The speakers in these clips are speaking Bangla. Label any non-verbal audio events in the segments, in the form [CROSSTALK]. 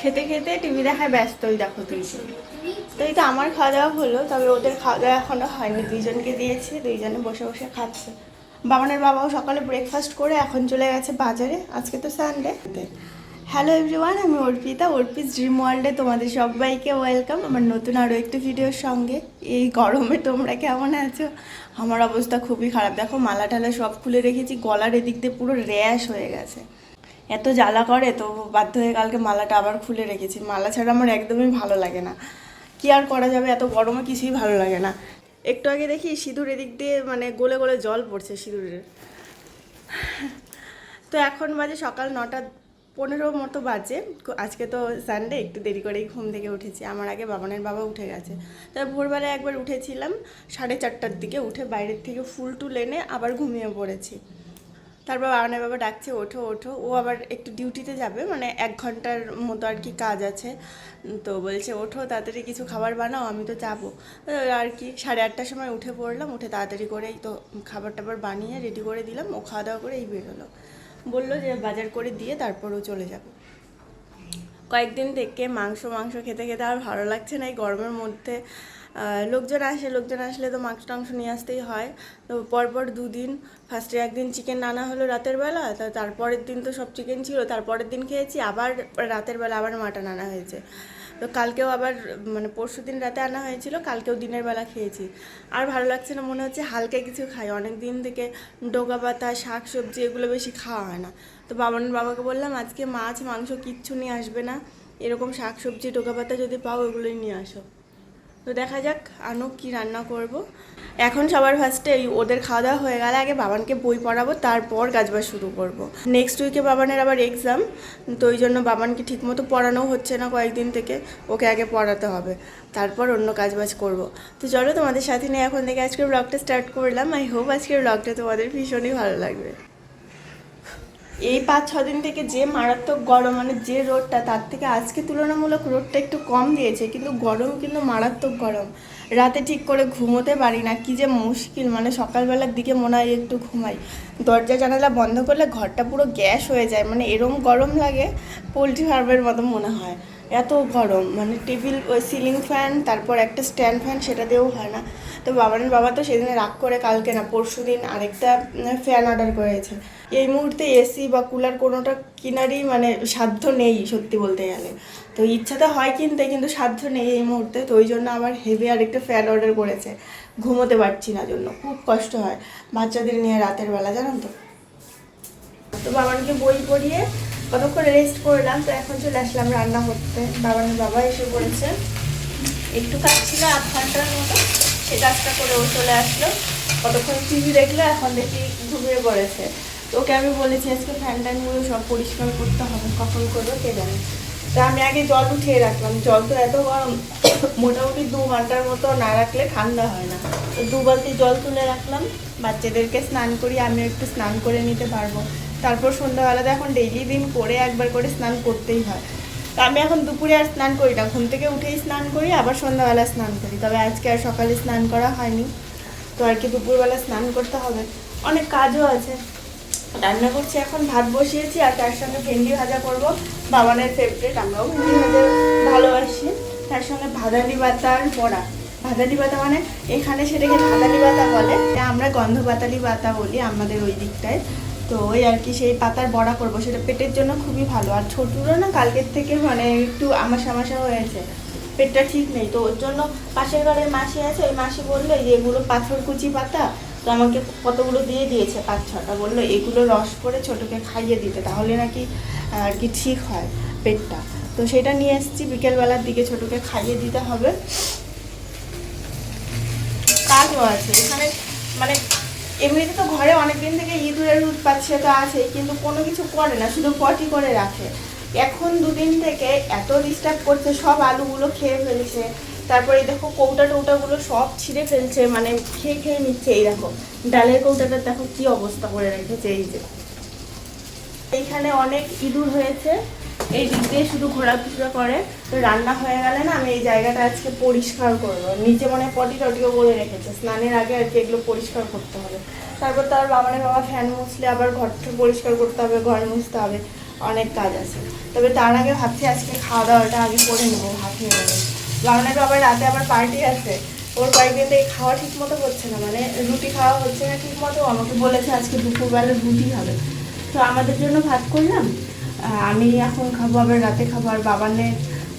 খেতে খেতে টিভি দেখায় ব্যস্তই, দেখো দুইজন তো এই তো আমার খাওয়া দাওয়া হলো, তবে ওদের খাওয়া দাওয়া এখনও হয়নি। দুইজনকে দিয়েছি, দুইজনে বসে বসে খাচ্ছে। বাবানের বাবাও সকালে ব্রেকফাস্ট করে এখন চলে গেছে বাজারে। আজকে তো সানডে হ্যালো এভরিওয়ান আমি অর্পিতা। অর্পিস ড্রিম ওয়ার্ল্ডে তোমাদের সবাইকে ওয়েলকাম আমার নতুন আরও একটি ভিডিওর সঙ্গে। এই গরমে তোমরা কেমন আছো? আমার অবস্থা খুবই খারাপ। দেখো মালা টালা সব খুলে রেখেছি। গলার এদিক দিয়ে পুরো র্যাশ হয়ে গেছে। এত জ্বালা করে, তো বাধ্য হয়ে কালকে মালাটা আবার খুলে রেখেছি। মালা ছাড়া আমার একদমই ভালো লাগে না। কি আর করা যাবে? এত গরমে কিছুই ভালো লাগে না। একটু আগে দেখি সিঁদুর এদিক দিয়ে মানে গোলে গোলে জল পড়ছে সিঁদুরের। তো এখন বাজে সকাল নটা পনেরো মতো বাজে। আজকে তো সানডে একটু দেরি করেই ঘুম থেকে উঠেছি। আমার আগে বাবানের বাবা উঠে গেছে। তাই ভোরবেলায় একবার উঠেছিলাম, সাড়ে চারটার দিকে উঠে বাইরের থেকে ফুল টুল এনে আবার ঘুমিয়ে পড়েছি। তারপর বাবানের বাবা ডাকছে, ওঠো ওঠো। ও আবার একটু ডিউটিতে যাবে মানে এক ঘণ্টার মতো আর কি কাজ আছে। তো বলছে, ওঠো, তাড়াতাড়ি কিছু খাবার বানাও, আমি তো যাব। আর কি, সাড়ে আটটার সময় উঠে পড়লাম, উঠে তাড়াতাড়ি করেই তো খাবার টাবার বানিয়ে রেডি করে দিলাম, ও খাওয়া দাওয়া করে এই বেরোলো। বলল যে বাজার করে দিয়ে তারপর ও চলে যাবে। কয়েকদিন থেকে মাংস মাংস খেতে খেতে আর ভালো লাগছে না এই গরমের মধ্যে। লোকজন আসে, লোকজন আসলে তো মাংস টাংস নিয়ে আসতেই হয়। তো পরপর দুদিন ফার্স্টে একদিন চিকেন আনা হলো রাতের বেলা, তা তারপরের দিন তো সব চিকেন ছিল, তারপরের দিন খেয়েছি, আবার রাতের বেলা আবার মাটন আনা হয়েছে। তো কালকেও আবার মানে পরশু দিন রাতে আনা হয়েছিল, কালকেও দিনের বেলা খেয়েছি। আর ভালো লাগছে না, মনে হচ্ছে হালকা কিছু খাই। অনেক দিন থেকে ডোকা পাতা, শাক সবজি এগুলো বেশি খাওয়া হয় না। তো বাবান বাবাকে বললাম, আজকে মাছ, মাংস কিচ্ছু নিয়ে আসবে না। এরকম শাক সবজি ডোকা পাতা যদি পাও, ওগুলোই নিয়ে আসো। তো দেখা যাক আনো কি রান্না করব। এখন সবার ফার্স্টে এই ওদের খাওয়া দাওয়া হয়ে গেলে আগে বাবানকে বই পড়াবো, তারপর কাজবাজ শুরু করব। নেক্সট উইকে বাবানের আবার এক্সাম তো ওই জন্য বাবানকে ঠিকমতো পড়ানো হচ্ছে না কয়েকদিন থেকে, ওকে আগে পড়াতে হবে। তারপর অন্য কাজবাজ করব। তো চলো তোমাদের সাথে নিয়ে এখন থেকে আজকের ব্লগটা স্টার্ট করলাম। আই হোপ আজকের ব্লগটা তোমাদের ভীষণই ভালো লাগবে। এই পাঁচ, ছ দিন থেকে যে মারাত্মক গরম মানে যে রোদটা, তার থেকে আজকে তুলনামূলক রোদটা একটু কম দিয়েছে, কিন্তু গরম কিন্তু মারাত্মক গরম। রাতে ঠিক করে ঘুমোতে পারি না, কি যে মুশকিল মানে সকালবেলার দিকে মনে হয় একটু ঘুমাই। দরজা, জানালা বন্ধ করলে ঘরটা পুরো গ্যাস হয়ে যায় মানে এরম গরম লাগে, পোলট্রি ফার্মের মতো মনে হয়। এত গরম মানে টেবিল, ওই সিলিং ফ্যান, তারপর একটা স্ট্যান্ড ফ্যান, সেটা দিয়েও হয় না। তো বাবার বাবা তো সেদিনে রাগ করে কালকে না, পরশু দিন আরেকটা ফ্যান অর্ডার করেছে। এই মুহূর্তে এসি বা কুলার কোনোটা কিনারই মানে সাধ্য নেই সত্যি বলতে গেলে। তো ইচ্ছা তো হয় কিনতে, কিন্তু সাধ্য নেই এই মুহূর্তে। তো ওই জন্য আবার হেভি আরেকটা ফ্যান অর্ডার করেছে। ঘুমোতে পারছি না জন্য, খুব কষ্ট হয় বাচ্চাদের নিয়ে রাতের বেলা, জানেন তো? তো বাবানকে বই পড়িয়ে কতক্ষণ রেস্ট করলাম, তো এখন চলে আসলাম রান্না করতে। বাবানের বাবা এসে পড়েছে। একটু কাজ ছিল আধ ঘণ্টার মতো। সে কাজটা করে ও চলে আসলো। কতক্ষণ টিভি দেখল, এখন দেখি ঘুমিয়ে পড়েছে। তো ওকে আমি বলেছি, আজকে ফ্যান ট্যানগুলো সব পরিষ্কার করতে হবে, কখন করব কে জানে? তা আমি আগে জল উঠিয়ে রাখলাম। জল তো এত গরম, [COUGHS] মোটামুটি দু ঘণ্টার মতো না রাখলে ঠান্ডা হয় না। তো দু বালতি জল তুলে রাখলাম। বাচ্চাদেরকে স্নান করি আমি একটু স্নান করে নিতে পারব। তারপর সন্ধ্যাবেলাতে এখন ডেইলি দিন করে একবার করে স্নান করতেই হয়। আমি এখন দুপুরে আর স্নান করি না। ঘুম থেকে উঠেই স্নান করি, আবার সন্ধ্যাবেলা স্নান করি। তবে আজকে আর সকালে স্নান করা হয়নি। তো আর কি দুপুরবেলা স্নান করতে হবে। অনেক কাজও আছে। রান্না করছি এখন, ভাত বসিয়েছি, আর তার সঙ্গে ভেন্ডি ভাজা করব। বাবানের ফেভারিট আমরাও ভেন্ডি ভাজা ভালোবাসি। তার সঙ্গে ভাদালি বাতা আর বড়া। ভাদালি বাতা মানে এখানে সেটাকে ভাদালি বাতা বলে। আমরা গন্ধ পাতালি বাতা বলি আমাদের ওই দিকটায়। তো ওই আর কি সেই পাতার বড়া করব, সেটা পেটের জন্য খুবই ভালো। আর ছোটুরও না কালকের থেকে মানে একটু আমাশা আমাশা হয়েছে। পেটটা ঠিক নেই, তো ওর জন্য পাশের ঘরের মাসি আছে, ওই মাসি বলল যে এগুলো পাথর কুচি পাতা, তো আমাকে কতগুলো দিয়ে দিয়েছে পাঁচ ছটা। বলল, এগুলো রস করে ছোটোকে খাইয়ে দিতে, তাহলে নাকি আর কি ঠিক হয় পেটটা? তো সেটা নিয়ে এসেছি, বিকেলবেলার দিকে ছোটোকে খাইয়ে দিতে হবে। কাজও আছে, এখানে মানে এমনিতে তো ঘরে অনেক দিন থেকে ইঁদুরের উৎপাত সে তো আছেই, কিন্তু কোনো কিছু করে না, শুধু পটি করে রাখে। এখন দুদিন থেকে এত ডিস্টার্ব করছে, সব আলুগুলো খেয়ে ফেলছে। তারপরে দেখো কৌটা টৌটাগুলো সব ছিঁড়ে ফেলছে মানে খেয়ে খেয়ে নিচ্ছে এই দেখো। ডালের কৌটাটা দেখো কি অবস্থা করে রেখেছে এই যে। এইখানে অনেক ইঁদুর হয়েছে। এই দিক দিয়ে শুধু ঘোরাফেরা করে, তো রান্না হয়ে গেলে না আমি এই জায়গাটা আজকে পরিষ্কার করব। নিচে মনে পটি টটিও বলে রেখেছে। স্নানের আগে আর কি এগুলো পরিষ্কার করতে হবে। তারপর তার বাবানের বাবা ফ্যান মুছলে আবার ঘরটা পরিষ্কার করতে হবে, ঘর মুছতে হবে, অনেক কাজ আছে। তবে তার আগে ভাবছি আজকে খাওয়া দাওয়াটা আগে করে নেব, ভাত নিয়ে গেলে বাবানের আবার রাতে আবার পার্টি আছে। ওর কয়েকদিন থেকে খাওয়া ঠিক মতো হচ্ছে না মানে রুটি খাওয়া হচ্ছে না ঠিক মতো আমাকে বলেছে আজকে দুপুরবেলা রুটি হবে। তো আমাদের জন্য ভাত করলাম। আমি এখন খাব, আবার রাতে খাব, আর বাবানে,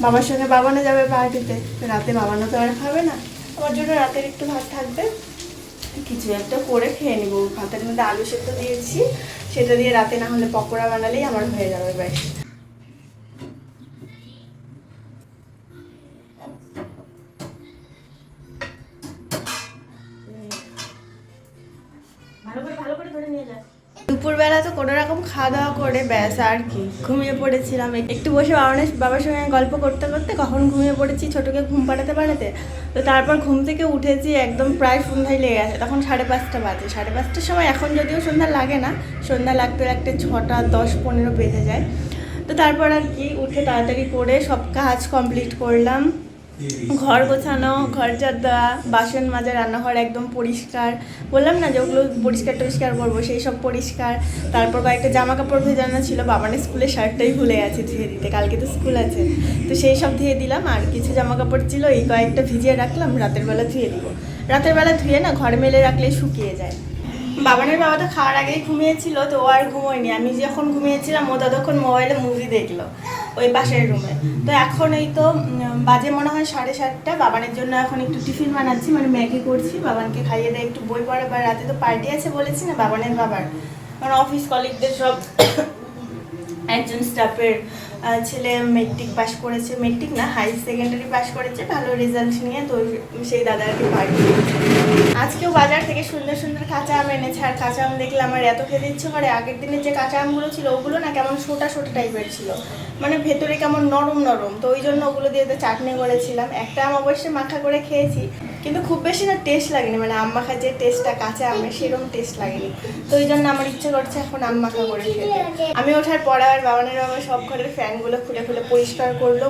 বাবার সঙ্গে বাবানে যাবে পার্টিতে রাতে বাবানো তো আর খাবে না। আমার জন্য রাতের একটু ভাত থাকবে। কিছু একটা করে খেয়ে নিব। ভাতের মধ্যে আলু সেদ্ধ দিয়েছি, সেটা দিয়ে রাতে না হলে পকোড়া বানালেই আমার হয়ে যাবে ব্যাস। করে ব্যাস, আর কি। ঘুমিয়ে পড়েছিলাম। একটু বসে বাবানের বাবার সঙ্গে গল্প করতে করতে কখন ঘুমিয়ে পড়েছি, ছোটোকে ঘুম পাড়াতে পাড়াতে। তো তারপর ঘুম থেকে উঠেছি, একদম প্রায় সন্ধ্যায় লেগে গেছে। তখন সাড়ে পাঁচটা বাজে। সাড়ে পাঁচটার সময় এখন যদিও সন্ধ্যা লাগে না, সন্ধ্যা লাগতে লাগতে ছটা, দশ, পনেরো বেজে যায়। তো তারপর আর কি, উঠে তাড়াতাড়ি করে সব কাজ কমপ্লিট করলাম। ঘর গোছানো, ঘর ঝাড় দেওয়া বাসন মাজা, রান্নাঘর একদম পরিষ্কার। বললাম না যে ওগুলো পরিষ্কার টরিষ্কার করব, সেই সব পরিষ্কার। তারপর কয়েকটা জামা কাপড় ভেজানো ছিল বাবানের স্কুলের শার্টটাই ভুলে গেছে ধুয়ে দিতে, কালকে তো স্কুল আছে। তো সেই সব ধুয়ে দিলাম, আর কিছু জামা কাপড় ছিল, এই কয়েকটা ভিজিয়ে রাখলাম, রাতের বেলা ধুয়ে দিব। রাতের বেলা ধুয়ে না, ঘর মেলে রাখলে শুকিয়ে যায়। বাবানের বাবা তো খাওয়ার আগেই ঘুমিয়েছিল, তো ও আর ঘুমোয়নি। আমি যখন ঘুমিয়েছিলাম, ও ততক্ষণ মোবাইলে মুভি দেখল, ওই পাশের রুমে তো এখন এই তো বাজে মনে হয় সাড়ে সাতটা। বাবানের জন্য এখন একটু টিফিন বানাচ্ছি মানে ম্যাগি করছি। বাবানকে খাইয়ে দেয় একটু বই পড়া বা রাতে তো পার্টি আছে বলেছি না, বাবানের বাবার। মানে অফিস কলিগদের সব [COUGHS] একজন স্টাফের ছেলে মেট্রিক পাস করেছে। মেট্রিক না হাই সেকেন্ডারি পাস করেছে। ভালো রেজাল্ট নিয়ে তো সেই দাদাকে পার্টি আজকেও বাজার থেকে সুন্দর সুন্দর কাঁচা আম এনেছে। আর কাঁচা আম দেখলে আমার এত খেতে ইচ্ছে করে। আগের দিনের যে কাঁচা আমগুলো ছিল, ওগুলো না কেমন সোটা সোটা টাইপের ছিল। মানে ভেতরে কেমন নরম নরম। তো ওই জন্য ওগুলো দিয়ে তো চাটনি করেছিলাম। একটা আম অবশ্যই মাখা করে খেয়েছি। কিন্তু খুব বেশি না টেস্ট লাগেনি। মানে আম মাখার যে টেস্টটা কাঁচা আমের, সেরকম টেস্ট লাগেনি। তো ওই জন্য আমার ইচ্ছে করছে এখন আম মাখা করে খেতে। আমি ওঠার পরে আর বাবানের বাবা সব ঘরের ফ্যানগুলো খুলে খুলে পরিষ্কার করল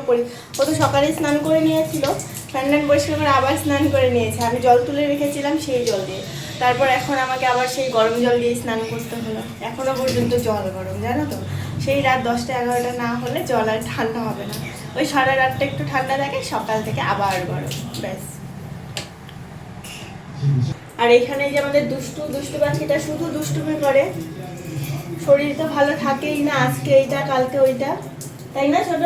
ও তো সকালে স্নান করে নিয়েছিল। ফ্যান ট্যান পরিষ্কার করে আবার স্নান করে নিয়েছে। আমি জল তুলে রেখেছিলাম সেই জল দিয়ে। তারপর এখন আমাকে আবার সেই গরম জল দিয়ে স্নান করতে হলো। এখনও পর্যন্ত জল গরম, জানো তো? সেই রাত দশটা এগারোটা না হলে জল আর ঠান্ডা হবে না। ওই সারা রাতটা একটু ঠান্ডা থাকে, সকাল থেকে আবার গরম, ব্যাস। আর এখানে যে আমাদের দুষ্টু দুষ্টু পাখিটা শুধু দুষ্টুমি করে। শরীর তো ভালো থাকেই না, আজকে এইটা, কালকে ওইটা। তাই না ছোট?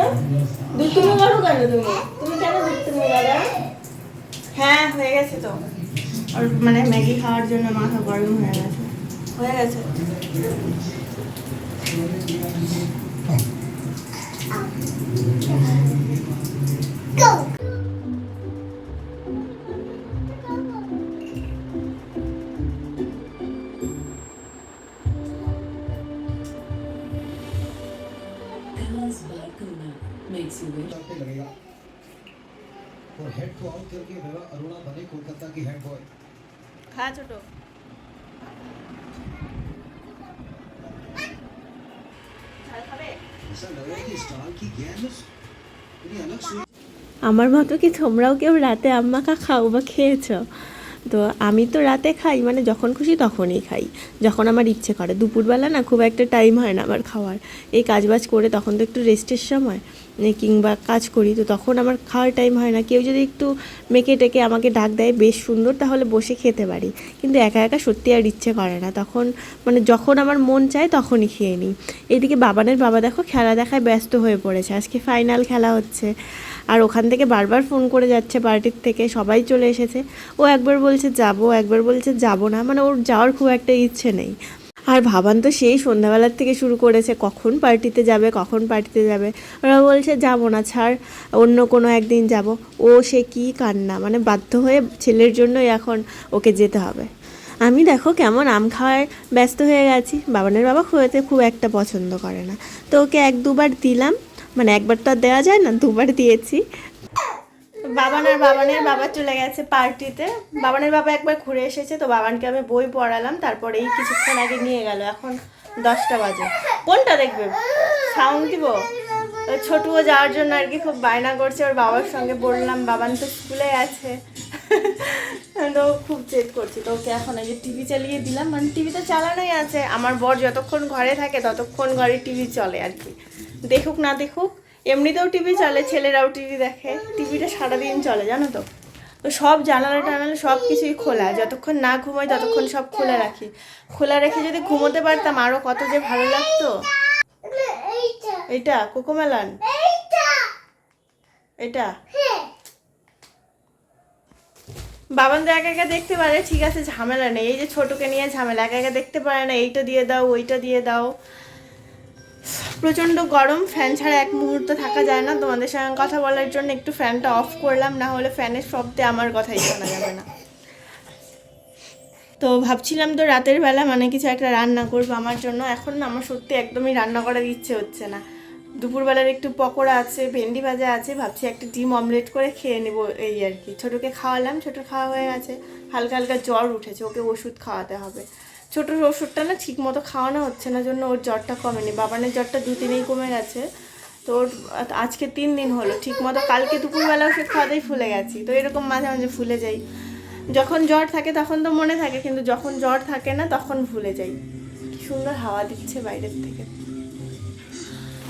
দুষ্টুমি করো কেন তুমি? তুমি কেন দুষ্টুমি করো? হ্যাঁ হয়ে গেছে তো। আর মানে ম্যাগি খাওয়ার জন্য মাথা গরম হয়ে গেছে। হয়ে গেছে। Alice हेड को आउट करके मेरा अरुणा बने कोलकाता की हेड बॉय খা ছোট ঝাল খাবে ऐसा लग रहा है कि स्टार की गेंद इतनी अलग स्विंग আমার মতো কি তোমরাও কেউ রাতে আম্মাকা খাও বা খেয়েছো তো আমি তো রাতে খাই মানে যখন খুশি তখনই খাই যখন আমার ইচ্ছে করে দুপুরবেলা না খুব একটা টাইম হয় না আমার খাওয়ার এই কাজবাজ করে তখন তো একটু রেস্টের সময় এ কিংবা কাজ করি, তো তখন আমার খাওয়ার টাইম হয় না। কেউ যদি একটু মেকে টেকে আমাকে ডাক দেয়, বেশ সুন্দর, তাহলে বসে খেতে পারি। কিন্তু একা একা সত্যি আর ইচ্ছে করে না। তখন মানে যখন আমার মন চায়, তখনই খেয়ে নিই। এদিকে বাবানের বাবা দেখো খেলা দেখায় ব্যস্ত হয়ে পড়েছে। আজকে ফাইনাল খেলা হচ্ছে। আর ওখান থেকে বারবার ফোন করে যাচ্ছে পার্টির থেকে, সবাই চলে এসেছে। ও একবার বলছে, যাব। একবার বলছে, যাব না। মানে ওর যাওয়ার খুব একটা ইচ্ছে নেই। আর ভাবান তো সেই সন্ধ্যাবেলার থেকে শুরু করেছে, কখন পার্টিতে যাবে, কখন পার্টিতে যাবে। ওরা বলছে, যাব না, ছাড়, অন্য কোনো একদিন যাব। ও, সে কী কান্না মানে বাধ্য হয়ে ছেলের জন্যই এখন ওকে যেতে হবে। আমি দেখো কেমন আম খাওয়ায় ব্যস্ত হয়ে গেছি বাবানের বাবা খুঁড়েতে খুব একটা পছন্দ করে না। তো ওকে এক দুবার দিলাম মানে একবার তো আর দেওয়া যায় না, দুবার দিয়েছি। বাবান আর বাবানের বাবা চলে গেছে পার্টিতে। বাবানের বাবা একবার ঘুরে এসেছে, তো বাবানকে আমি বই পড়ালাম তারপরে এই কিছুক্ষণ আগে নিয়ে গেল, এখন দশটা বাজে। কোনটা দেখবে? সাউন্ড দিব? ছোটুও যাওয়ার জন্য আর কি খুব বায়না করছে, ওর বাবার সঙ্গে বললাম, বাবান তো স্কুলে আছে তো খুব জেদ করছি, তো ওকে এখন এই যে টিভি চালিয়ে দিলাম। মানে টিভি তো চালানোই আছে, আমার বর যতক্ষণ ঘরে থাকে ততক্ষণ ঘরে টিভি চলে আর কি। দেখুক না দেখুক এমনিতেও টিভি চলে, ছেলেরাও টিভি দেখে। টিভিটা সারাদিন চলে, জানো তো? তো সব জানালা টানালা সব কিছুই খোলা। যতক্ষণ না ঘুমাই, ততক্ষণ সব খোলা রাখি। খোলা রেখে যদি ঘুমোতে পারতাম আরও কত যে ভালো লাগতো। এটা কোকোমেলান। এটা বাবান তো একা একা দেখতে পারে, ঠিক আছে, ঝামেলা নেই। এই যে ছোটকে নিয়ে ঝামেলা, একা একা দেখতে পারে না। এইটা দিয়ে দাও, ওইটা দিয়ে দাও। প্রচণ্ড গরম ফ্যান ছাড়া এক মুহূর্ত থাকা যায় না। তোমাদের সঙ্গে কথা বলার জন্য একটু ফ্যানটা অফ করলাম, না হলে ফ্যানের শব্দে আমার কথাই শোনা যাবে না। তো ভাবছিলাম তো রাতের বেলা মানে কিছু একটা রান্না করব আমার জন্য। এখন আমার সত্যি একদমই রান্না করার ইচ্ছে হচ্ছে না। দুপুরবেলার একটু পকোড়া আছে, ভেন্ডি ভাজা আছে, ভাবছি একটা ডিম অমলেট করে খেয়ে নেব এই আর কি। ছোটোকে খাওয়ালাম, ছোটো খাওয়া হয়ে গেছে। হালকা হালকা জ্বর উঠেছে, ওকে ওষুধ খাওয়াতে হবে। ছোটোর ওষুধটা না ঠিক মতো খাওয়ানো হচ্ছে না, জন্য ওর জ্বরটা কমেনি। বাবানের জ্বরটা দু দিনেই কমে গেছে। তো ওর আজকে তিন দিন হলো ঠিক মতো কালকে দুপুরবেলা ওষুধ খাওয়াতেই ফুলে গেছি। তো এরকম মাঝে মাঝে ফুলে যাই। যখন জ্বর থাকে তখন তো মনে থাকে, কিন্তু যখন জ্বর থাকে না তখন ভুলে যাই। কি সুন্দর হাওয়া দিচ্ছে বাইরের থেকে।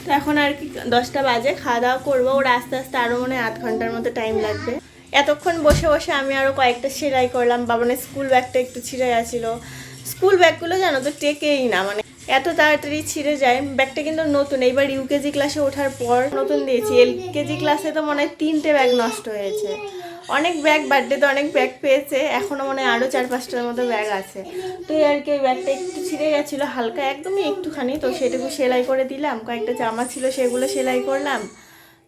তো এখন আর কি, দশটা বাজে, খাওয়া দাওয়া করব। ওর আস্তে আস্তে আরও মনে আধ ঘণ্টার মতো টাইম লাগবে। এতক্ষণ বসে বসে আমি আরও কয়েকটা সেলাই করলাম। বাবানের স্কুল ব্যাগটা একটু ছিঁড়ে গেছিল। স্কুল ব্যাগগুলো জানো তো, টেকেই না মানে এত তাড়াতাড়ি ছিঁড়ে যায়। ব্যাগটা কিন্তু নতুন, এইবার ইউকেজি ক্লাসে ওঠার পর নতুন দিয়েছি। এল কেজি ক্লাসে তো মনে হয় তিনটে ব্যাগ নষ্ট হয়েছে। অনেক ব্যাগ বার্থডেতে অনেক ব্যাগ পেয়েছে এখনও মনে হয় আরও চার পাঁচটার মতো ব্যাগ আছে। তো আর কি, ওই ব্যাগটা একটু ছিঁড়ে গেছিল, হালকা একদমই একটুখানি, তো সেটুকু সেলাই করে দিলাম। কয়েকটা জামা ছিল, সেগুলো সেলাই করলাম।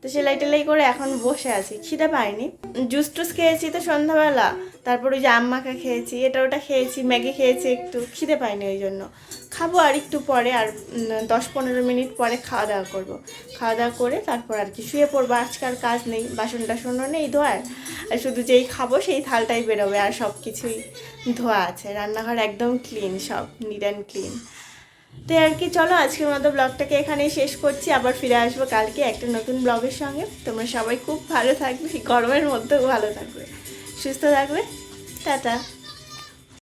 তো সেলাই টেলাই করে এখন বসে আছি, খিদে পাইনি জুস টুস খেয়েছি তো সন্ধ্যাবেলা। তারপর ওই যে আম্মাকা খেয়েছি, এটা ওটা খেয়েছি, ম্যাগি খেয়েছি, একটু খিদে পাইনি ওই জন্য। খাব আর একটু পরে, আর দশ পনেরো মিনিট পরে খাওয়া দাওয়া করব। খাওয়া দাওয়া করে তারপর আর কি শুয়ে পড়ব আজকাল কাজ নেই, বাসন টাসনও নেই ধোয়ার। আর শুধু যেই খাব সেই থালটাই বেরোবে, আর সব কিছুই ধোয়া আছে। রান্নাঘর একদম ক্লিন সব নিট অ্যান্ড ক্লিন তো আর কি, চলো আজকের মতো ব্লগটাকে এখানেই শেষ করছি। আবার ফিরে আসব কালকে একটা নতুন ব্লগের সঙ্গে। তোমরা সবাই খুব ভালো থাকবে, গরমের মধ্যেও ভালো থাকবে। সুস্থ থাকবে। টাটা।